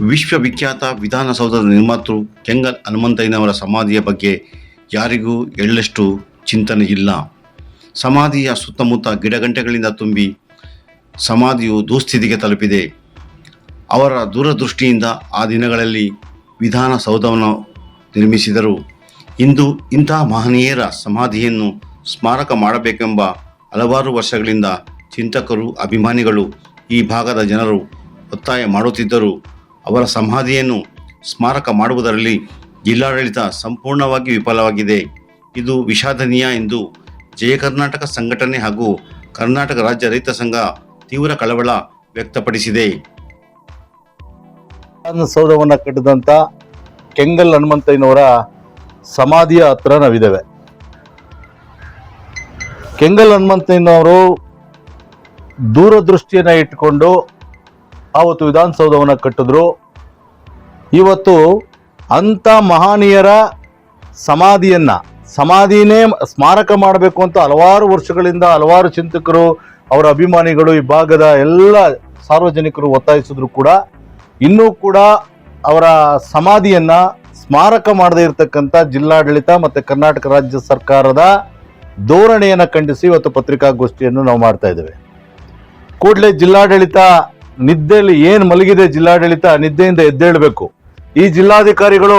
ವಿಶ್ವವಿಖ್ಯಾತ ವಿಧಾನಸೌಧದ ನಿರ್ಮಾತೃ ಕೆಂಗಲ್ ಹನುಮಂತಯ್ಯನವರ ಸಮಾಧಿಯ ಬಗ್ಗೆ ಯಾರಿಗೂ ಎಳ್ಳಷ್ಟು ಚಿಂತನೆ ಇಲ್ಲ. ಸಮಾಧಿಯ ಸುತ್ತಮುತ್ತ ಗಿಡಗಂಟೆಗಳಿಂದ ತುಂಬಿ ಸಮಾಧಿಯು ದುಸ್ಥಿತಿಗೆ ತಲುಪಿದೆ. ಅವರ ದೂರದೃಷ್ಟಿಯಿಂದ ಆ ದಿನಗಳಲ್ಲಿ ವಿಧಾನಸೌಧವನ್ನು ನಿರ್ಮಿಸಿದರು. ಇಂದು ಇಂಥ ಮಹನೀಯರ ಸಮಾಧಿಯನ್ನು ಸ್ಮಾರಕ ಮಾಡಬೇಕೆಂಬ ಹಲವಾರು ವರ್ಷಗಳಿಂದ ಚಿಂತಕರು, ಅಭಿಮಾನಿಗಳು ಈ ಭಾಗದ ಜನರು ಒತ್ತಾಯ ಮಾಡುತ್ತಿದ್ದರು. ಅವರ ಸಮಾಧಿಯನ್ನು ಸ್ಮಾರಕ ಮಾಡುವುದರಲ್ಲಿ ಜಿಲ್ಲಾಡಳಿತ ಸಂಪೂರ್ಣವಾಗಿ ವಿಫಲವಾಗಿದೆ. ಇದು ವಿಷಾದನೀಯ ಎಂದು ಜಯ ಕರ್ನಾಟಕ ಸಂಘಟನೆ ಹಾಗೂ ಕರ್ನಾಟಕ ರಾಜ್ಯ ರೈತ ಸಂಘ ತೀವ್ರ ಕಳವಳ ವ್ಯಕ್ತಪಡಿಸಿದೆ. ಸೌಧವನ್ನು ಕಟ್ಟಿದಂಥ ಕೆಂಗಲ್ ಹನುಮಂತಯ್ಯನವರ ಸಮಾಧಿಯ ಹತ್ರ ನಾವಿದ್ದೇವೆ. ಕೆಂಗಲ್ ಹನುಮಂತಯ್ಯನವರು ದೂರದೃಷ್ಟಿಯನ್ನು ಇಟ್ಕೊಂಡು ಆವತ್ತು ವಿಧಾನಸೌಧವನ್ನು ಕಟ್ಟಿದ್ರು. ಇವತ್ತು ಅಂಥ ಮಹಾನೀಯರ ಸಮಾಧಿಯನ್ನು, ಸಮಾಧಿನೇ ಸ್ಮಾರಕ ಮಾಡಬೇಕು ಅಂತ ಹಲವಾರು ವರ್ಷಗಳಿಂದ ಹಲವಾರು ಚಿಂತಕರು, ಅವರ ಅಭಿಮಾನಿಗಳು ಈ ಭಾಗದ ಎಲ್ಲ ಸಾರ್ವಜನಿಕರು ಒತ್ತಾಯಿಸಿದ್ರು ಕೂಡ. ಇನ್ನೂ ಕೂಡ ಅವರ ಸಮಾಧಿಯನ್ನು ಸ್ಮಾರಕ ಮಾಡದೇ ಇರತಕ್ಕಂಥ ಜಿಲ್ಲಾಡಳಿತ ಮತ್ತೆ ಕರ್ನಾಟಕ ರಾಜ್ಯ ಸರ್ಕಾರದ ಧೋರಣೆಯನ್ನು ಖಂಡಿಸಿ ಇವತ್ತು ಪತ್ರಿಕಾಗೋಷ್ಠಿಯನ್ನು ನಾವು ಮಾಡ್ತಾ ಇದ್ದೇವೆ. ಕೂಡಲೇ ಜಿಲ್ಲಾಡಳಿತ ನಿದ್ದೆಯಲ್ಲಿ ಏನು ಮಲಗಿದೆ ಜಿಲ್ಲಾಡಳಿತ ನಿದ್ದೆಯಿಂದ ಎದ್ದೇಳಬೇಕು. ಈ ಜಿಲ್ಲಾಧಿಕಾರಿಗಳು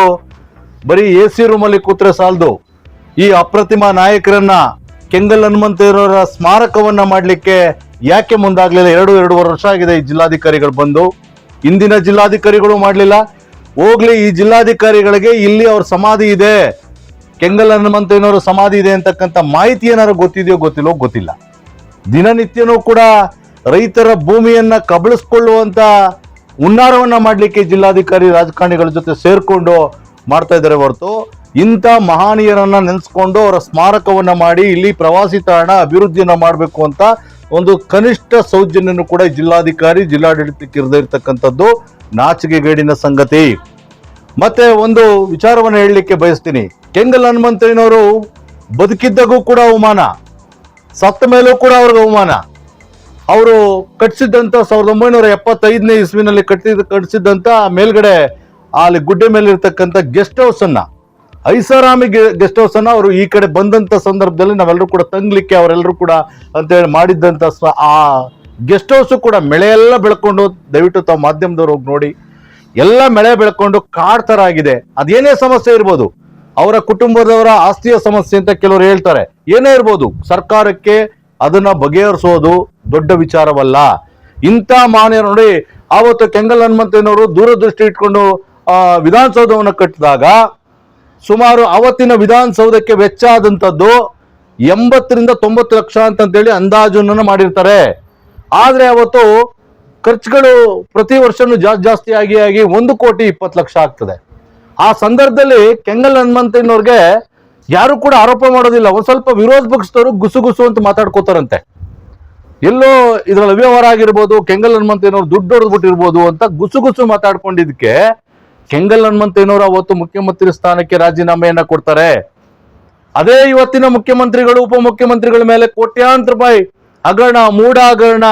ಬರೀ ಎ ಸಿ ರೂಮಲ್ಲಿ ಕೂತ್ರೆ ಸಾಲದು. ಈ ಅಪ್ರತಿಮ ನಾಯಕರನ್ನ ಕೆಂಗಲ್ ಹನುಮಂತರವರ ಸ್ಮಾರಕವನ್ನ ಮಾಡಲಿಕ್ಕೆ ಯಾಕೆ ಮುಂದಾಗಲಿಲ್ಲ? ಎರಡು, ಎರಡೂವರೆ ವರ್ಷ ಆಗಿದೆ ಈ ಜಿಲ್ಲಾಧಿಕಾರಿಗಳು ಬಂದು. ಇಂದಿನ ಜಿಲ್ಲಾಧಿಕಾರಿಗಳು ಮಾಡಲಿಲ್ಲ. ಹೋಗ್ಲಿ, ಈ ಜಿಲ್ಲಾಧಿಕಾರಿಗಳಿಗೆ ಇಲ್ಲಿ ಅವ್ರ ಸಮಾಧಿ ಇದೆ. ಕೆಂಗಲ್ ಹನುಮಂತಯ್ಯನವರ ಸಮಾಧಿ ಇದೆ ಅಂತಕ್ಕಂಥ ಮಾಹಿತಿ ಏನಾದ್ರು ಗೊತ್ತಿದೆಯೋ ಗೊತ್ತಿಲ್ಲೋ ಗೊತ್ತಿಲ್ಲ. ದಿನನಿತ್ಯನೂ ಕೂಡ ರೈತರ ಭೂಮಿಯನ್ನ ಕಬಳಿಸ್ಕೊಳ್ಳುವಂತ ಹುನ್ನಾರವನ್ನ ಮಾಡಲಿಕ್ಕೆ ಜಿಲ್ಲಾಧಿಕಾರಿ ರಾಜಕಾರಣಿಗಳ ಜೊತೆ ಸೇರ್ಕೊಂಡು ಮಾಡ್ತಾ ಇದ್ದಾರೆ ಹೊರತು ಇಂಥ ಮಹಾನೀಯರನ್ನ ನೆನೆಸ್ಕೊಂಡು ಅವರ ಸ್ಮಾರಕವನ್ನ ಮಾಡಿ ಇಲ್ಲಿ ಪ್ರವಾಸಿ ತಾಣ ಅಭಿವೃದ್ಧಿಯನ್ನ ಮಾಡಬೇಕು ಅಂತ ಒಂದು ಕನಿಷ್ಠ ಸೌಜನ್ಯನು ಕೂಡ ಜಿಲ್ಲಾಧಿಕಾರಿ, ಜಿಲ್ಲಾಡಳಿತಕ್ಕೆ ಇರದೇ ಇರತಕ್ಕಂಥದ್ದು ನಾಚಿಕೆಗೇಡಿನ ಸಂಗತಿ. ಮತ್ತೆ ಒಂದು ವಿಚಾರವನ್ನು ಹೇಳಲಿಕ್ಕೆ ಬಯಸ್ತೀನಿ. ಕೆಂಗಲ್ ಹನುಮಂತರಿನವರು ಬದುಕಿದ್ದಾಗೂ ಕೂಡ ಅವಮಾನ. ಸತ್ತ ಮೇಲೂ ಕೂಡ ಅವ್ರಿಗೆ ಅವಮಾನ. ಅವರು ಕಟ್ಸಿದ್ದಂತ ಸಾವಿರದ ಒಂಬೈನೂರ ಎಪ್ಪತ್ತೈದನೇ ಇಸ್ವಿನಲ್ಲಿ ಕಟ್ಟಿದ, ಕಟ್ಸಿದ್ದಂತ ಮೇಲ್ಗಡೆ ಅಲ್ಲಿ ಗುಡ್ಡೆ ಮೇಲೆ ಇರ್ತಕ್ಕಂಥ ಗೆಸ್ಟ್ ಹೌಸನ್ನು ಐಷಾರಾಮಿ ಗೆಸ್ಟ್ ಹೌಸನ್ನು ಅವರು ಈ ಕಡೆ ಬಂದಂತ ಸಂದರ್ಭದಲ್ಲಿ ನಾವೆಲ್ಲರೂ ಕೂಡ ತಂಗ್ಲಿಕ್ಕೆ ಅವರೆಲ್ಲರೂ ಕೂಡ ಅಂತೇಳಿ ಮಾಡಿದ್ದಂಥ ಆ ಗೆಸ್ಟ್ ಹೌಸು ಕೂಡ ಮಳೆ ಎಲ್ಲ ಬೆಳ್ಕೊಂಡು, ದಯವಿಟ್ಟು ತಾವು ಮಾಧ್ಯಮದವ್ರು ಹೋಗಿ ನೋಡಿ, ಎಲ್ಲ ಮಳೆ ಬೆಳ್ಕೊಂಡು ಕಾಡ್ ಥರ ಆಗಿದೆ ಅದೇನೇ ಸಮಸ್ಯೆ ಇರ್ಬೋದು, ಅವರ ಕುಟುಂಬದವರ ಆಸ್ತಿಯ ಸಮಸ್ಯೆ ಅಂತ ಕೆಲವರು ಹೇಳ್ತಾರೆ. ಏನೇ ಇರ್ಬೋದು, ಸರ್ಕಾರಕ್ಕೆ ಅದನ್ನ ಬಗೆಹರಿಸೋದು ದೊಡ್ಡ ವಿಚಾರವಲ್ಲ. ಇಂಥ ಮಾನ್ಯರು ನೋಡಿ, ಆವತ್ತು ಕೆಂಗಲ್ ಹನುಮಂತನವರು ದೂರದೃಷ್ಟಿ ಇಟ್ಕೊಂಡು ವಿಧಾನಸೌಧವನ್ನು ಕಟ್ಟಿದಾಗ, ಸುಮಾರು ಅವತ್ತಿನ ವಿಧಾನಸೌಧಕ್ಕೆ ವೆಚ್ಚ ಆದಂಥದ್ದು ಎಂಬತ್ತರಿಂದ ತೊಂಬತ್ತು ಲಕ್ಷ ಅಂತಂತೇಳಿ ಅಂದಾಜನ್ನು ಮಾಡಿರ್ತಾರೆ. ಆದರೆ ಅವತ್ತು ಖರ್ಚುಗಳು ಪ್ರತಿ ವರ್ಷನೂ ಜಾಸ್ತಿ ಜಾಸ್ತಿ ಆಗಿ ಆಗಿ ಒಂದು ಕೋಟಿ ಇಪ್ಪತ್ತು ಲಕ್ಷ ಆಗ್ತದೆ. ಆ ಸಂದರ್ಭದಲ್ಲಿ ಕೆಂಗಲ್ ಹನುಮಂತಯ್ಯನವ್ರಿಗೆ ಯಾರು ಕೂಡ ಆರೋಪ ಮಾಡೋದಿಲ್ಲ. ಒಂದು ಸ್ವಲ್ಪ ವಿರೋಧ ಪಕ್ಷದವರು ಗುಸುಗುಸು ಗುಸು ಅಂತ ಮಾತಾಡ್ಕೋತಾರಂತೆ. ಎಲ್ಲೋ ಇದ್ರಲ್ಲಿ ಅವ್ಯವಹಾರ ಆಗಿರ್ಬೋದು, ಕೆಂಗಲ್ ಹನುಮಂತ ಏನೋರು ದುಡ್ಡು ಹೊಡೆದ್ಬಿಟ್ಟಿರ್ಬೋದು ಅಂತ ಗುಸುಗುಸು ಗುಸು ಮಾತಾಡ್ಕೊಂಡಿದ್ದಕ್ಕೆ ಕೆಂಗಲ್ ಏನೋರು ಅವತ್ತು ಮುಖ್ಯಮಂತ್ರಿ ಸ್ಥಾನಕ್ಕೆ ರಾಜೀನಾಮೆಯನ್ನ ಕೊಡ್ತಾರೆ. ಅದೇ ಇವತ್ತಿನ ಮುಖ್ಯಮಂತ್ರಿಗಳು, ಉಪಮುಖ್ಯಮಂತ್ರಿಗಳ ಮೇಲೆ ಕೋಟ್ಯಾಂತರ ರೂಪಾಯಿ ಹಗರಣ ಮೂಢ ಹಗರಣ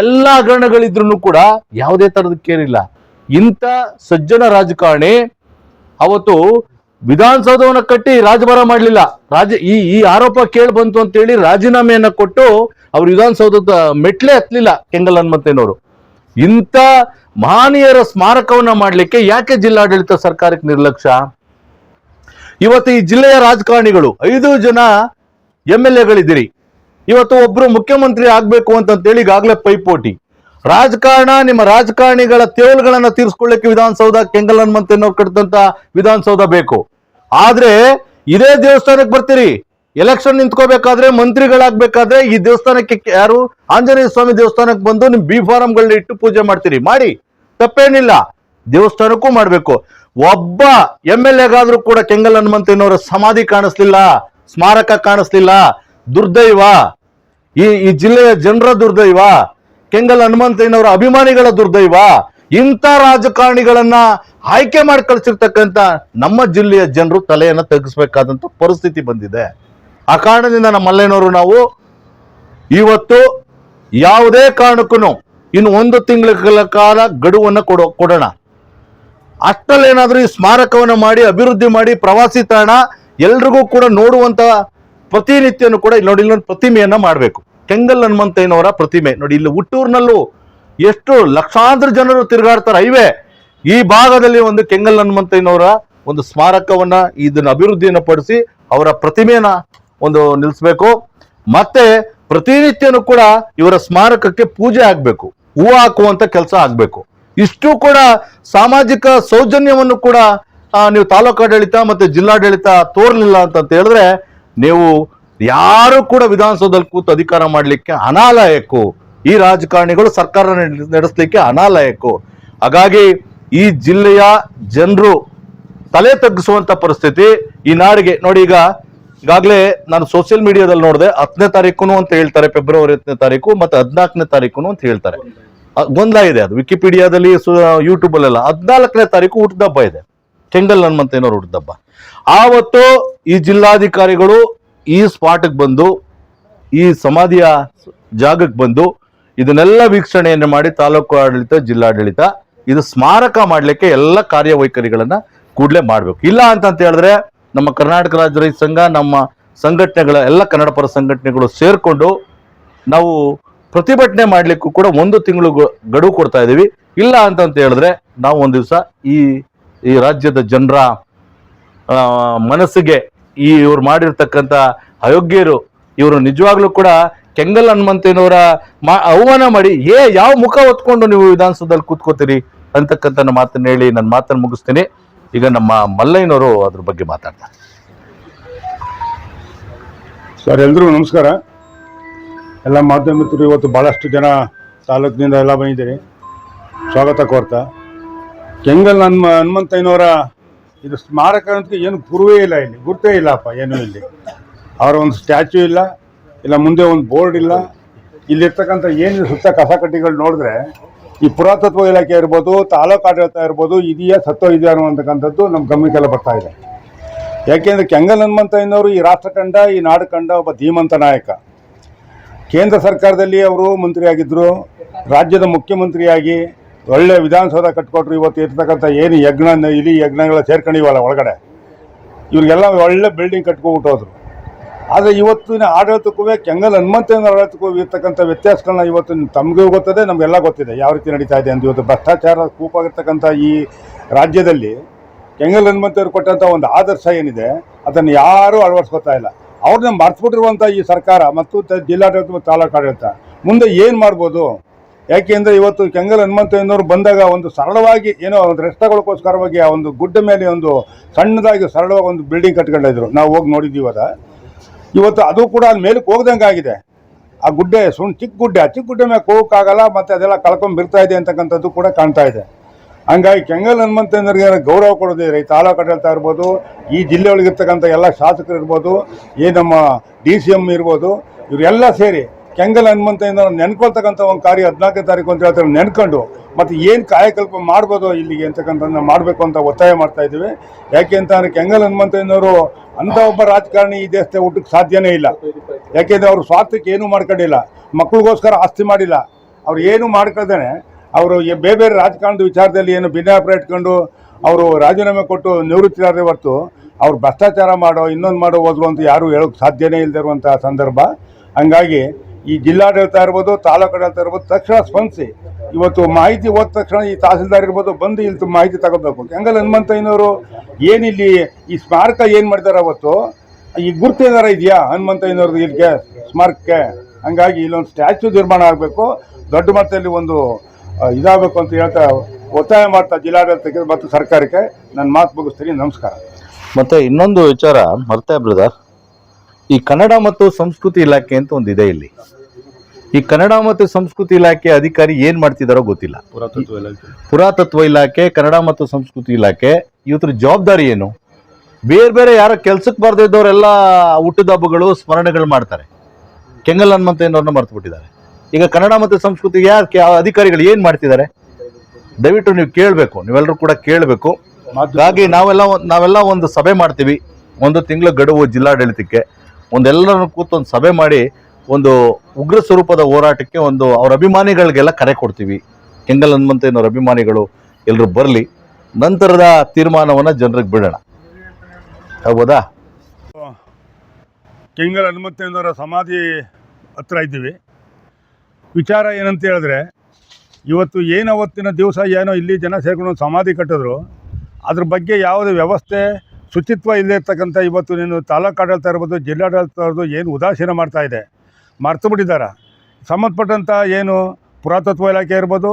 ಎಲ್ಲ ಹಗರಣಗಳಿದ್ರು ಕೂಡ ಯಾವುದೇ ತರದ ಕೇರಿಲ್ಲ. ಇಂಥ ಸಜ್ಜನ ರಾಜಕಾರಣಿ ಅವತ್ತು ವಿಧಾನಸೌಧವನ್ನ ಕಟ್ಟಿ ರಾಜಭಾರ ಮಾಡಲಿಲ್ಲ. ರಾಜ ಈ ಈ ಆರೋಪ ಕೇಳಿ ಬಂತು ಅಂತೇಳಿ ರಾಜೀನಾಮೆಯನ್ನ ಕೊಟ್ಟು ಅವ್ರು ವಿಧಾನಸೌಧದ ಮೆಟ್ಲೆ ಹತ್ಲಿಲ್ಲ ಕೆಂಗಲ್ ಹನುಮಂತೇನವರು ಇಂಥ ಮಹಾನೀಯರ ಸ್ಮಾರಕವನ್ನ ಮಾಡಲಿಕ್ಕೆ ಯಾಕೆ ಜಿಲ್ಲಾಡಳಿತ ಸರ್ಕಾರಕ್ಕೆ ನಿರ್ಲಕ್ಷ್ಯ? ಇವತ್ತು ಈ ಜಿಲ್ಲೆಯ ರಾಜಕಾರಣಿಗಳು ಐದು ಜನ ಎಂ ಎಲ್ ಎಗಳಿದ್ದೀರಿ ಇವತ್ತು ಒಬ್ರು ಮುಖ್ಯಮಂತ್ರಿ ಆಗ್ಬೇಕು ಅಂತಂತೇಳಿ ಈಗಾಗಲೇ ಪೈಪೋಟಿ ರಾಜಕಾರಣ, ನಿಮ್ಮ ರಾಜಕಾರಣಿಗಳ ತೇವಲುಗಳನ್ನ ತೀರಿಸ್ಕೊಳ್ಳಿಕ್ಕೆ ವಿಧಾನಸೌಧ ಕೆಂಗಲ್ ಹನುಮಂತನವ್ರು ಕಟ್ಟಿದಂತ ವಿಧಾನಸೌಧ ಬೇಕು. ಆದ್ರೆ ಇದೇ ದೇವಸ್ಥಾನಕ್ಕೆ ಬರ್ತೀರಿ. ಎಲೆಕ್ಷನ್ ನಿಂತ್ಕೋಬೇಕಾದ್ರೆ, ಮಂತ್ರಿಗಳಾಗ್ಬೇಕಾದ್ರೆ ಈ ದೇವಸ್ಥಾನಕ್ಕೆ ಯಾರು? ಆಂಜನೇಯ ಸ್ವಾಮಿ ದೇವಸ್ಥಾನಕ್ಕೆ ಬಂದು ನಿಮ್ ಬಿ ಫಾರಂಗಳನ್ನ ಇಟ್ಟು ಪೂಜೆ ಮಾಡ್ತೀರಿ. ಮಾಡಿ. ತಪ್ಪೇನಿಲ್ಲ. ದೇವಸ್ಥಾನಕ್ಕೂ ಮಾಡ್ಬೇಕು. ಒಬ್ಬ ಎಂ ಎಲ್ ಎಗಾದ್ರೂ ಕೂಡ ಕೆಂಗಲ್ ಹನುಮಂತನವರ ಸಮಾಧಿ ಕಾಣಿಸ್ಲಿಲ್ಲ, ಸ್ಮಾರಕ ಕಾಣಿಸ್ಲಿಲ್ಲ, ದುರ್ದೈವ. ಈ ಈ ಜಿಲ್ಲೆಯ ಜನರ ದುರ್ದೈವ, ಕೆಂಗಲ್ ಹನುಮಂತಯ್ಯನವರ ಅಭಿಮಾನಿಗಳ ದುರ್ದೈವ. ಇಂಥ ರಾಜಕಾರಣಿಗಳನ್ನ ಆಯ್ಕೆ ಮಾಡಿ ಕಳಿಸಿರ್ತಕ್ಕಂಥ ನಮ್ಮ ಜಿಲ್ಲೆಯ ಜನರು ತಲೆಯನ್ನು ತಗ್ಗಿಸಬೇಕಾದಂತ ಪರಿಸ್ಥಿತಿ ಬಂದಿದೆ. ಆ ಕಾರಣದಿಂದ ನಮ್ಮ ಮಲ್ಲೇನವರು ನಾವು ಇವತ್ತು ಯಾವುದೇ ಕಾರಣಕ್ಕೂ ಇನ್ನು ಒಂದು ತಿಂಗಳ ಕಾಲ ಗಡುವನ್ನು ಕೊಡೋ, ಕೊಡೋಣ. ಅಷ್ಟಲ್ಲೇನಾದ್ರೂ ಈ ಸ್ಮಾರಕವನ್ನು ಮಾಡಿ, ಅಭಿವೃದ್ಧಿ ಮಾಡಿ, ಪ್ರವಾಸಿ ತಾಣ ಎಲ್ರಿಗೂ ಕೂಡ ನೋಡುವಂತ ಪ್ರತಿನಿತ್ಯನೂ ಕೂಡ ಇಲ್ಲಿ ನೋಡಿ ಇಲ್ಲೊಂದು ಪ್ರತಿಮೆಯನ್ನ ಮಾಡಬೇಕು. ಕೆಂಗಲ್ ಹನುಮಂತಯ್ಯನವರ ಪ್ರತಿಮೆ. ನೋಡಿ, ಇಲ್ಲಿ ಹುಟ್ಟೂರಿನಲ್ಲೂ ಎಷ್ಟು ಲಕ್ಷಾಂತರ ಜನರು ತಿರುಗಾಡ್ತಾರೆ. ಹೈವೇ ಈ ಭಾಗದಲ್ಲಿ ಒಂದು ಕೆಂಗಲ್ ಹನುಮಂತಯ್ಯನವರ ಒಂದು ಸ್ಮಾರಕವನ್ನ, ಇದನ್ನ ಅಭಿವೃದ್ಧಿಯನ್ನು ಪಡಿಸಿ ಅವರ ಪ್ರತಿಮೆಯನ್ನ ಒಂದು ನಿಲ್ಲಿಸ್ಬೇಕು ಮತ್ತೆ ಪ್ರತಿನಿತ್ಯನೂ ಕೂಡ ಇವರ ಸ್ಮಾರಕಕ್ಕೆ ಪೂಜೆ ಆಗ್ಬೇಕು, ಹೂವು ಹಾಕುವಂತ ಕೆಲಸ ಆಗ್ಬೇಕು. ಇಷ್ಟು ಕೂಡ ಸಾಮಾಜಿಕ ಸೌಜನ್ಯವನ್ನು ಕೂಡ ನೀವು ತಾಲೂಕಾಡಳಿತ ಮತ್ತೆ ಜಿಲ್ಲಾಡಳಿತ ತೋರ್ಲಿಲ್ಲ ಅಂತ ಹೇಳಿದ್ರೆ, ನೀವು ಯಾರು ಕೂಡ ವಿಧಾನಸೌಧದಲ್ಲಿ ಕೂತು ಅಧಿಕಾರ ಮಾಡಲಿಕ್ಕೆ ಅನಾಲಯಕು ಈ ರಾಜಕಾರಣಿಗಳು ಸರ್ಕಾರ ನಡೆಸ್- ನಡೆಸಲಿಕ್ಕೆ ಅನಾಲಯಕು ಹಾಗಾಗಿ ಈ ಜಿಲ್ಲೆಯ ಜನರು ತಲೆ ತಗ್ಗಿಸುವಂತ ಪರಿಸ್ಥಿತಿ ಈ ನಾಡಿಗೆ. ನೋಡಿ ಈಗ, ಈಗಾಗಲೇ ನಾನು ಸೋಷಿಯಲ್ ಮೀಡಿಯಾದಲ್ಲಿ ನೋಡಿದೆ, ಹತ್ತನೇ ತಾರೀಕು ಅಂತ ಹೇಳ್ತಾರೆ ಫೆಬ್ರವರಿ ಹತ್ತನೇ ತಾರೀಕು ಮತ್ತೆ ಹದಿನಾಲ್ಕನೇ ತಾರೀಕು ಅಂತ ಹೇಳ್ತಾರೆ. ಗೊಂದಲ ಇದೆ ಅದು. ವಿಕಿಪೀಡಿಯಾದಲ್ಲಿ ಯೂಟ್ಯೂಬ್ ಅಲ್ಲೆಲ್ಲ ಹದಿನಾಲ್ಕನೇ ತಾರೀಕು ಹುಟ್ಟಿದಬ್ಬ ಇದೆ. ಕೆಂಗಲ್ ಹುಟ್ಟಿದ ಹಬ್ಬ ಆವತ್ತು ಈ ಜಿಲ್ಲಾಧಿಕಾರಿಗಳು ಈ ಸ್ಪಾಟ್ಗೆ ಬಂದು, ಈ ಸಮಾಧಿಯ ಜಾಗಕ್ಕೆ ಬಂದು ಇದನ್ನೆಲ್ಲ ವೀಕ್ಷಣೆಯನ್ನು ಮಾಡಿ ತಾಲೂಕು ಆಡಳಿತ, ಜಿಲ್ಲಾಡಳಿತ ಇದು ಸ್ಮಾರಕ ಮಾಡಲಿಕ್ಕೆ ಎಲ್ಲ ಕಾರ್ಯವೈಖರಿಗಳನ್ನ ಕೂಡಲೇ ಮಾಡಬೇಕು. ಇಲ್ಲ ಅಂತಂತ ಹೇಳಿದ್ರೆ ನಮ್ಮ ಕರ್ನಾಟಕ ರಾಜ್ಯ ರೈತ ಸಂಘ, ನಮ್ಮ ಸಂಘಟನೆಗಳ ಎಲ್ಲ ಕನ್ನಡ ಪರ ಸಂಘಟನೆಗಳು ಸೇರಿಕೊಂಡು ನಾವು ಪ್ರತಿಭಟನೆ ಮಾಡಲಿಕ್ಕೂ ಕೂಡ ಒಂದು ತಿಂಗಳು ಗಡುವು ಕೊಡ್ತಾ ಇದೀವಿ. ಇಲ್ಲ ಅಂತಂತ ಹೇಳಿದ್ರೆ ನಾವು ಒಂದು ದಿವಸ ಈ ಈ ರಾಜ್ಯದ ಜನರ ಮನಸ್ಸಿಗೆ ಈ ಇವ್ರು ಮಾಡಿರ್ತಕ್ಕಂಥ ಅಯೋಗ್ಯರು ಇವರು ನಿಜವಾಗ್ಲೂ ಕೂಡ ಕೆಂಗಲ್ ಹನುಮಂತನವರ ಮಾ ಅವಮಾನ ಮಾಡಿ, ಏ, ಯಾವ ಮುಖ ಹೊತ್ಕೊಂಡು ನೀವು ವಿಧಾನಸೌಧದಲ್ಲಿ ಕೂತ್ಕೋತೀರಿ? ಅಂತಕ್ಕಂಥ ಮಾತನ್ನ ಹೇಳಿ ನನ್ನ ಮಾತನ್ನು ಮುಗಿಸ್ತೀನಿ. ಈಗ ನಮ್ಮ ಮಲ್ಲಯ್ಯನವರು ಅದ್ರ ಬಗ್ಗೆ ಮಾತಾಡ್ತಾರೆ. ಸರ್, ಎಲ್ರಿಗೂ ನಮಸ್ಕಾರ. ಎಲ್ಲ ಮಿತ್ರರು ಇವತ್ತು ಭಾಳಷ್ಟು ಜನ ತಾಲೂಕಿನಿಂದ ಎಲ್ಲ ಬಂದಿದ್ದೀರಿ. ಸ್ವಾಗತ ಕೋರ್ತಾ. ಕೆಂಗಲ್ ಹನುಮ, ಹನುಮಂತಯ್ಯನವರ ಇದು ಸ್ಮಾರಕ ಅಂತ ಏನು ಗುರುವೇ ಇಲ್ಲ ಇಲ್ಲಿ. ಗುರುತೇ ಇಲ್ಲಪ್ಪ, ಏನೂ ಇಲ್ಲಿ. ಅವರ ಒಂದು ಸ್ಟ್ಯಾಚ್ಯೂ ಇಲ್ಲ. ಇಲ್ಲ, ಮುಂದೆ ಒಂದು ಬೋರ್ಡ್ ಇಲ್ಲ. ಇಲ್ಲಿರ್ತಕ್ಕಂಥ ಏನು ಸುತ್ತ ಕಸ ಕಟ್ಟಿಗಳು ನೋಡಿದ್ರೆ, ಈ ಪುರಾತತ್ವ ಇಲಾಖೆ ಇರ್ಬೋದು, ತಾಲೂಕು ಆಡಳಿತ ಇರ್ಬೋದು, ಇದೆಯಾ, ಸತ್ತೋ ಇದೆಯಾ ಅನ್ನುವಂಥಕ್ಕಂಥದ್ದು ನಮ್ಮ ಗಮನಕ್ಕೆಲ್ಲ ಬರ್ತಾ ಇದೆ. ಯಾಕೆಂದ್ರೆ ಕೆಂಗಲ್ ಹನುಮಂತಯ್ಯನವರು ಈ ರಾಷ್ಟ್ರ ಕಂಡ, ಈ ನಾಡು ಕಂಡ ಒಬ್ಬ ಧೀಮಂತ ನಾಯಕ. ಕೇಂದ್ರ ಸರ್ಕಾರದಲ್ಲಿ ಅವರು ಮಂತ್ರಿಯಾಗಿದ್ದರು ರಾಜ್ಯದ ಮುಖ್ಯಮಂತ್ರಿಯಾಗಿ, ಒಳ್ಳೆ ವಿಧಾನಸೌಧ ಕಟ್ಕೊಟ್ರು ಇವತ್ತು ಇರ್ತಕ್ಕಂಥ ಏನು ಯಜ್ಞ ಇಲಿ ಯಜ್ಞಗಳ ಸೇರ್ಕೊಂಡಿವಲ್ಲ ಒಳಗಡೆ. ಇವರಿಗೆಲ್ಲ ಒಳ್ಳೆ ಬಿಲ್ಡಿಂಗ್ ಕಟ್ಕೊಬಿಟ್ಟು ಹೋದ್ರು. ಆದರೆ ಇವತ್ತಿನ ಆಡಳಿತಕ್ಕೂ ಕೆಂಗಲ್ ಹನುಮಂತನ ಆಡಳಿತಕ್ಕೂ ಇರ್ತಕ್ಕಂಥ ವ್ಯತ್ಯಾಸಗಳನ್ನ ಇವತ್ತು ತಮಗೂ ಗೊತ್ತದೆ, ನಮಗೆಲ್ಲ ಗೊತ್ತಿದೆ. ಯಾವ ರೀತಿ ನಡೀತಾ ಇದೆ ಅಂತ ಇವತ್ತು ಭ್ರಷ್ಟಾಚಾರ ಕೂಪಾಗಿರ್ತಕ್ಕಂಥ ಈ ರಾಜ್ಯದಲ್ಲಿ ಕೆಂಗಲ್ ಹನುಮಂತವ್ರು ಕೊಟ್ಟಂಥ ಒಂದು ಆದರ್ಶ ಏನಿದೆ, ಅದನ್ನು ಯಾರೂ ಅಳವಡಿಸ್ಕೊತಾ ಇಲ್ಲ. ಅವ್ರನ್ನ ಮರ್ತ್ಬಿಟ್ಟಿರುವಂಥ ಈ ಸರ್ಕಾರ ಮತ್ತು ಜಿಲ್ಲಾಡಳಿತ ಮತ್ತು ತಾಲೂಕು ಆಡಳಿತ, ಮುಂದೆ ಏನು ಮಾಡ್ಬೋದು? ಯಾಕೆಂದರೆ ಇವತ್ತು ಕೆಂಗಲ್ ಹನುಮಂತಯ್ಯನವರು ಬಂದಾಗ ಒಂದು ಸರಳವಾಗಿ ಏನೋ ಒಂದು ರಸ್ತೆಗಳಿಗೋಸ್ಕರವಾಗಿ ಆ ಒಂದು ಗುಡ್ಡ ಮೇಲೆ ಒಂದು ಸಣ್ಣದಾಗಿ ಸರಳವಾಗಿ ಒಂದು ಬಿಲ್ಡಿಂಗ್ ಕಟ್ಕೊಂಡಿದ್ರು. ನಾವು ಹೋಗಿ ನೋಡಿದ್ದೀವಿ ಅದ ಇವತ್ತು ಅದು ಕೂಡ ಅಲ್ಲಿ ಮೇಲಕ್ಕೆ ಹೋಗ್ದಂಗೆ ಆಗಿದೆ. ಆ ಗುಡ್ಡೆ ಸುಣ್ಣ ಚಿಕ್ಕ ಗುಡ್ಡೆ, ಆ ಚಿಕ್ಕ ಗುಡ್ಡೆ ಮೇಲೆ ಹೋಗೋಕ್ಕಾಗಲ್ಲ, ಮತ್ತು ಅದೆಲ್ಲ ಕಳ್ಕೊಂಡು ಬಿರ್ತಾ ಇದೆ ಅಂತಕ್ಕಂಥದ್ದು ಕೂಡ ಕಾಣ್ತಾ ಇದೆ. ಹಂಗಾಗಿ ಕೆಂಗಲ್ ಹನುಮಂತ ಗೌರವ ಕೊಡೋದೇ ಈ ತಾಲೂಕು ಆಡಳಿತ ಇರ್ಬೋದು, ಈ ಜಿಲ್ಲೆ ಒಳಗಿರ್ತಕ್ಕಂಥ ಎಲ್ಲ ಶಾಸಕರು ಇರ್ಬೋದು, ಈ ನಮ್ಮ ಡಿ ಸಿ ಎಂ ಇರ್ಬೋದು, ಇವರೆಲ್ಲ ಸೇರಿ ಕೆಂಗಲ್ ಹನುಮಂತಯ್ಯನವ್ರು ನೆನ್ಕೊಳ್ತಕ್ಕಂಥ ಒಂದು ಕಾರ್ಯ ಹದಿನಾಲ್ಕನೇ ತಾರೀಕು ಅಂತ ಹೇಳ್ತಾರೆ ನೆನ್ಕೊಂಡು ಮತ್ತು ಏನು ಕಾಯಕಲ್ಪ ಮಾಡ್ಬೋದು ಇಲ್ಲಿಗೆ ಅಂತಕ್ಕಂಥದ್ದನ್ನ ಮಾಡಬೇಕು ಅಂತ ಒತ್ತಾಯ ಮಾಡ್ತಾ ಇದ್ದೀವಿ. ಯಾಕೆ ಅಂತ ಅಂದ್ರೆ ಕೆಂಗಲ್ ಹನುಮಂತಯ್ಯನವರು ಅಂಥ ಒಬ್ಬ ರಾಜಕಾರಣಿ ಈ ದೇಶದ ಊಟಕ್ಕೆ ಸಾಧ್ಯನೇ ಇಲ್ಲ. ಯಾಕೆಂದರೆ ಅವರು ಸ್ವಾರ್ಥಕ್ಕೆ ಏನೂ ಮಾಡ್ಕೊಂಡಿಲ್ಲ ಮಕ್ಳಿಗೋಸ್ಕರ ಆಸ್ತಿ ಮಾಡಿಲ್ಲ. ಅವ್ರು ಏನು ಮಾಡ್ಕೊಳ್ತಾನೆ ಅವರು ಬೇರೆ ಬೇರೆ ರಾಜಕಾರಣದ ವಿಚಾರದಲ್ಲಿ ಏನು ಭಿನ್ನಾಭಿಪ್ರಾಯ ಇಟ್ಕೊಂಡು ಅವರು ರಾಜೀನಾಮೆ ಕೊಟ್ಟು ನಿವೃತ್ತಿಯಾದ್ರೆ ಹೊರತು ಅವ್ರು ಭ್ರಷ್ಟಾಚಾರ ಮಾಡೋ ಇನ್ನೊಂದು ಮಾಡೋ ಹೋದ್ರು ಅಂತ ಯಾರೂ ಹೇಳೋಕ್ಕೆ ಸಾಧ್ಯನೇ ಇಲ್ಲದೇ ಇರುವಂಥ ಸಂದರ್ಭ. ಹಂಗಾಗಿ ಈ ಜಿಲ್ಲಾಡಳಿತ ಇರ್ಬೋದು ತಾಲೂಕು ಆಡಳಿತ ಇರ್ಬೋದು, ತಕ್ಷಣ ಸ್ಪಂದಿಸಿ. ಇವತ್ತು ಮಾಹಿತಿ ಹೋದ ತಕ್ಷಣ ಈ ತಹಸೀಲ್ದಾರ್ ಇರ್ಬೋದು, ಬಂದು ಇಲ್ಲಿ ಮಾಹಿತಿ ತಗೋಬೇಕು. ಹೆಂಗಲ್ಲ ಹನುಮಂತಯ್ಯನವರು? ಏನಿಲ್ಲಿ ಈ ಸ್ಮಾರಕ ಏನು ಮಾಡಿದಾರೆ ಅವತ್ತು? ಈ ಗುರ್ತು ಏನಾರ ಇದೆಯಾ ಹನುಮಂತಯ್ಯನವ್ರದ್ದು ಇಲ್ಲಿಗೆ? ಸ್ಮಾರಕಕ್ಕೆ? ಹಂಗಾಗಿ ಇಲ್ಲೊಂದು ಸ್ಟ್ಯಾಚ್ಯು ನಿರ್ಮಾಣ ಆಗಬೇಕು. ದೊಡ್ಡ ಮಟ್ಟದಲ್ಲಿ ಒಂದು ಇದಾಗಬೇಕು ಅಂತ ಹೇಳ್ತಾ ಒತ್ತಾಯ ಮಾಡ್ತಾ ಜಿಲ್ಲಾಡಳಿತಕ್ಕೆ ಮತ್ತು ಸರ್ಕಾರಕ್ಕೆ ನನ್ನ ಮಾತು ಮುಗಿಸ್ತೀನಿ. ನಮಸ್ಕಾರ. ಮತ್ತು ಇನ್ನೊಂದು ವಿಚಾರ, ಮರ್ತೆ ಬ್ರದರ್. ಈ ಕನ್ನಡ ಮತ್ತು ಸಂಸ್ಕೃತಿ ಇಲಾಖೆ ಅಂತ ಒಂದು ಇದೆ ಇಲ್ಲಿ. ಈ ಕನ್ನಡ ಮತ್ತು ಸಂಸ್ಕೃತಿ ಇಲಾಖೆ ಅಧಿಕಾರಿ ಏನ್ ಮಾಡ್ತಿದಾರೋ ಗೊತ್ತಿಲ್ಲ. ಪುರಾತತ್ವ ಇಲಾಖೆ. ಪುರಾತತ್ವ ಇಲಾಖೆ ಕನ್ನಡ ಮತ್ತು ಸಂಸ್ಕೃತಿ ಇಲಾಖೆ ಇವತ್ರ ಜವಾಬ್ದಾರಿ ಏನು? ಬೇರೆ ಬೇರೆ ಯಾರೋ ಕೆಲ್ಸಕ್ಕೆ ಬಾರದೇ ಇದ್ದವರೆಲ್ಲ ಹುಟ್ಟಿದ ಹಬ್ಬಗಳು ಸ್ಮರಣೆಗಳು ಮಾಡ್ತಾರೆ. ಕೆಂಗಲ್ ಹನುಮಂತಯ್ಯನವ್ರನ್ನ ಮರ್ತು ಬಿಟ್ಟಿದ್ದಾರೆ ಈಗ ಕನ್ನಡ ಮತ್ತು ಸಂಸ್ಕೃತಿ ಯಾಕೆ ಅಧಿಕಾರಿಗಳು ಏನ್ ಮಾಡ್ತಿದ್ದಾರೆ? ದಯವಿಟ್ಟು ನೀವು ಕೇಳಬೇಕು ನೀವೆಲ್ಲರೂ ಕೂಡ ಕೇಳಬೇಕು. ಹಾಗಾಗಿ ನಾವೆಲ್ಲ ನಾವೆಲ್ಲ ಒಂದು ಸಭೆ ಮಾಡ್ತೀವಿ. ಒಂದು ತಿಂಗಳು ಗಡುವು ಜಿಲ್ಲಾಡಳಿತಕ್ಕೆ. ಒಂದೆಲ್ಲರನ್ನು ಕೂತು ಒಂದು ಸಭೆ ಮಾಡಿ ಒಂದು ಉಗ್ರ ಸ್ವರೂಪದ ಹೋರಾಟಕ್ಕೆ ಒಂದು ಅವ್ರ ಅಭಿಮಾನಿಗಳಿಗೆಲ್ಲ ಕರೆ ಕೊಡ್ತೀವಿ. ಕೆಂಗಲ್ ಹನುಮಂತಯ್ಯನವ್ರ ಅಭಿಮಾನಿಗಳು ಎಲ್ಲರೂ ಬರಲಿ, ನಂತರದ ತೀರ್ಮಾನವನ್ನು ಜನರಿಗೆ ಬಿಡೋಣ. ಆಗ್ಬೋದಾ ಕೆಂಗಲ್ ಹನುಮಂತಯ್ಯನವರ ಸಮಾಧಿ ಹತ್ರ ಇದ್ದೀವಿ. ವಿಚಾರ ಏನಂತ ಹೇಳಿದ್ರೆ, ಇವತ್ತು ಏನು ಅವತ್ತಿನ ದಿವಸ, ಏನೋ ಇಲ್ಲಿ ಜನ ಸೇರ್ಕೊಂಡು ಸಮಾಧಿ ಕಟ್ಟಿದ್ರು. ಅದ್ರ ಬಗ್ಗೆ ಯಾವುದೇ ವ್ಯವಸ್ಥೆ ಶುಚಿತ್ವ ಇಲ್ಲದೆ ಇರ್ತಕ್ಕಂಥ ಇವತ್ತು ನೀನು ತಾಲೂಕು ಆಡಳಿತ ಇರ್ಬೋದು, ಜಿಲ್ಲಾಡಳಿತ ಇರ್ಬೋದು, ಏನು ಉದಾಸೀನ ಮಾಡ್ತಾ ಇದೆ. ಮರ್ತು ಬಿಟ್ಟಿದ್ದಾರೆ? ಸಂಬಂಧಪಟ್ಟಂಥ ಏನು ಪುರಾತತ್ವ ಇಲಾಖೆ ಇರ್ಬೋದು